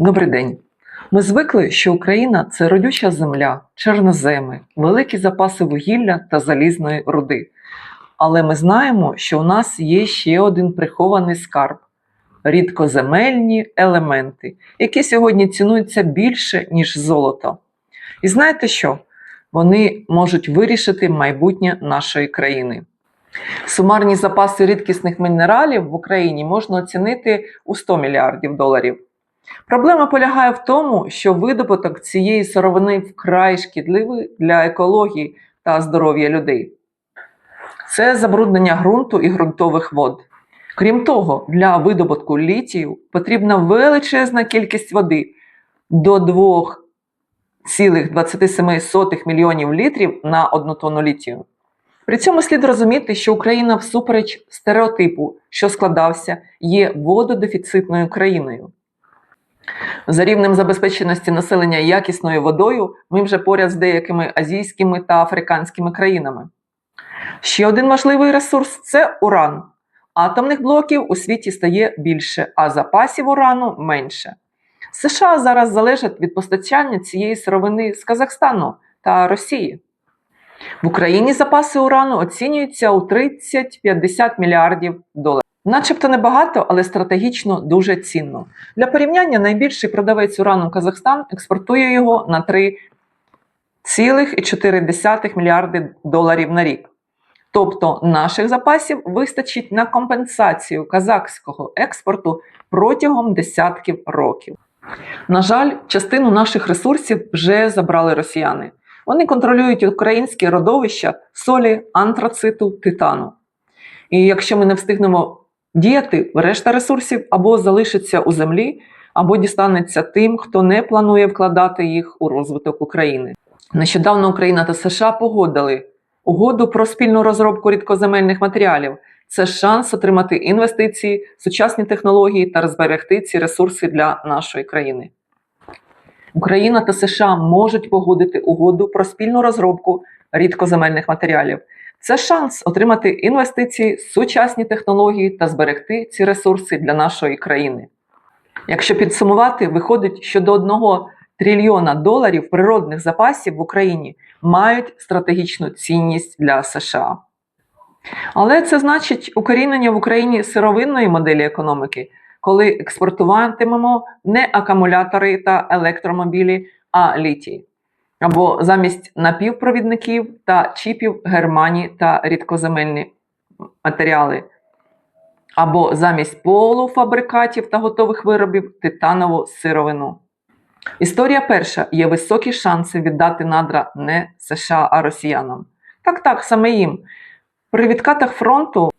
Добрий день. Ми звикли, що Україна це родюча земля, чорноземи, великі запаси вугілля та залізної руди. Але ми знаємо, що у нас є ще один прихований скарб рідкоземельні елементи, які сьогодні цінуються більше, ніж золото. І знаєте що? Вони можуть вирішити майбутнє нашої країни. Сумарні запаси рідкісних мінералів в Україні можна оцінити у 100 мільярдів доларів. Проблема полягає в тому, що видобуток цієї сировини вкрай шкідливий для екології та здоров'я людей. Це забруднення ґрунту і ґрунтових вод. Крім того, для видобутку літію потрібна величезна кількість води до 2,27 мільйонів літрів на одну тонну літію. При цьому слід розуміти, що Україна всупереч стереотипу, що складався, є вододефіцитною країною. За рівнем забезпеченості населення якісною водою ми вже поряд з деякими азійськими та африканськими країнами. Ще один важливий ресурс це уран. Атомних блоків у світі стає більше, а запасів урану менше. США зараз залежать від постачання цієї сировини з Казахстану та Росії. В Україні запаси урану оцінюються у 30-50 мільярдів доларів. Начебто небагато, але стратегічно дуже цінно. Для порівняння найбільший продавець урану Казахстан експортує його на 3,4 мільярди доларів на рік. Тобто наших запасів вистачить на компенсацію казахського експорту протягом десятків років. На жаль, частину наших ресурсів вже забрали росіяни. Вони контролюють українські родовища солі, антрациту, титану. І якщо ми не встигнемо діяти, решта ресурсів або залишиться у землі, або дістанеться тим, хто не планує вкладати їх у розвиток України. Нещодавно Україна та США погодили угоду про спільну розробку рідкоземельних матеріалів. Це шанс отримати інвестиції, сучасні технології та зберегти ці ресурси для нашої країни. Україна та США можуть погодити угоду про спільну розробку рідкоземельних матеріалів. Це шанс отримати інвестиції, сучасні технології та зберегти ці ресурси для нашої країни. Якщо підсумувати, виходить, що до 1 трильйона доларів природних запасів в Україні мають стратегічну цінність для США. Але це значить укорінення в Україні сировинної моделі економіки, коли експортуватимемо не акумулятори та електромобілі, а літій. Або замість напівпровідників та чіпів германі та рідкоземельні матеріали, або замість полуфабрикатів та готових виробів титанову сировину. Історія перша є високі шанси віддати надра не США, а росіянам. Так, так, саме їм. При відкатах фронту,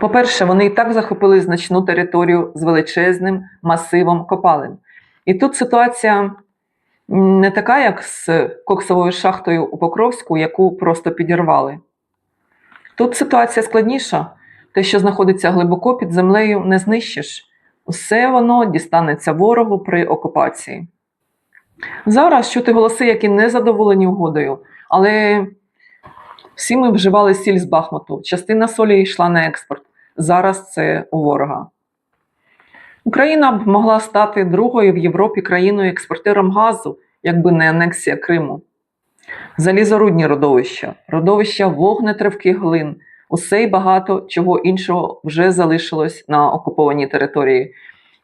по-перше, вони і так захопили значну територію з величезним масивом копалин. І тут ситуація не така, як з коксовою шахтою у Покровську, яку просто підірвали. Тут ситуація складніша. Те, що знаходиться глибоко під землею, не знищиш. Усе воно дістанеться ворогу при окупації. Зараз чути голоси, які не задоволені угодою, але всі ми вживали сіль з Бахмуту. Частина солі йшла на експорт. Зараз це у ворога. Україна б могла стати другою в Європі країною експортером газу, якби не анексія Криму. Залізорудні родовища, родовища вогнетривких глин, усе й багато чого іншого вже залишилось на окупованій території,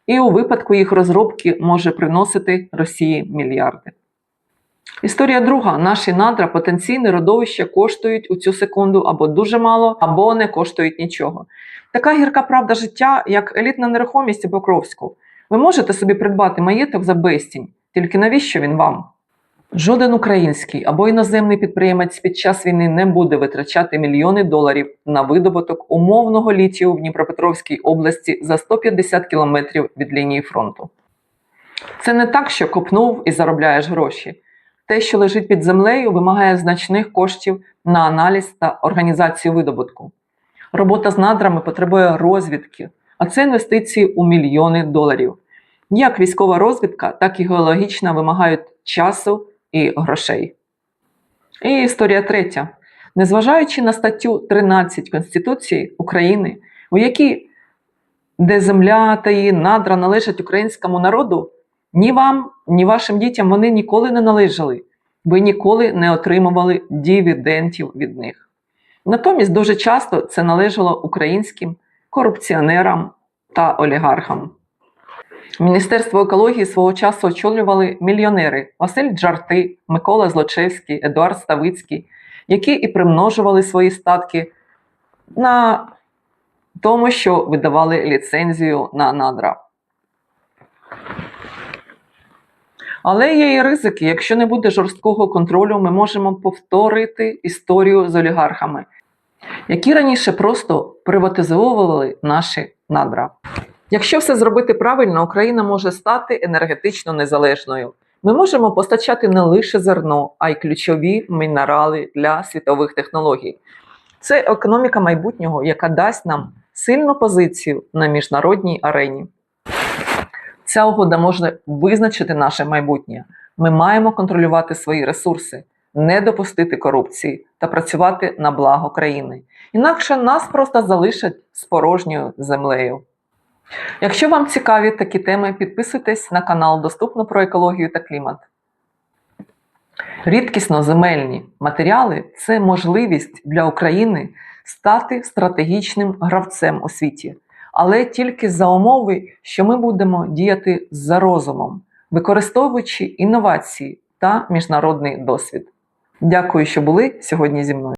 і у випадку їх розробки може приносити Росії мільярди. Історія друга: наші надра, потенційне родовища коштують у цю секунду або дуже мало, або не коштують нічого. Така гірка правда життя, як елітна нерухомість у Покровську. Ви можете собі придбати маєток за безцінь, тільки навіщо він вам? Жоден український або іноземний підприємець під час війни не буде витрачати мільйони доларів на видобуток умовного літію в Дніпропетровській області за 150 кілометрів від лінії фронту. Це не так, що копнув і заробляєш гроші. Те, що лежить під землею, вимагає значних коштів на аналіз та організацію видобутку. Робота з надрами потребує розвідки, а це інвестиції у мільйони доларів. Як військова розвідка, так і геологічна вимагають часу і грошей. І історія третя. Незважаючи на статтю 13 Конституції України, у якій де земля та її надра належать українському народу, Ні вам, ні вашим дітям вони ніколи не належали. Ви ніколи не отримували дивідендів від них. Натомість дуже часто це належало українським корупціонерам та олігархам. Міністерство екології свого часу очолювали мільйонери Василь Джарти, Микола Злочевський, Едуард Ставицький, які і примножували свої статки на тому, що видавали ліцензію на надра. Але є і ризики. Якщо не буде жорсткого контролю, ми можемо повторити історію з олігархами, які раніше просто приватизовували наші надра. Якщо все зробити правильно, Україна може стати енергетично незалежною. Ми можемо постачати не лише зерно, а й ключові мінерали для світових технологій. Це економіка майбутнього, яка дасть нам сильну позицію на міжнародній арені. Ця угода може визначити наше майбутнє. Ми маємо контролювати свої ресурси, не допустити корупції та працювати на благо країни. Інакше нас просто залишать з порожньою землею. Якщо вам цікаві такі теми, підписуйтесь на канал Доступно про екологію та клімат. Рідкісно земельні матеріали це можливість для України стати стратегічним гравцем у світі, але тільки за умови, що ми будемо діяти за розумом, використовуючи інновації та міжнародний досвід. Дякую, що були сьогодні зі мною.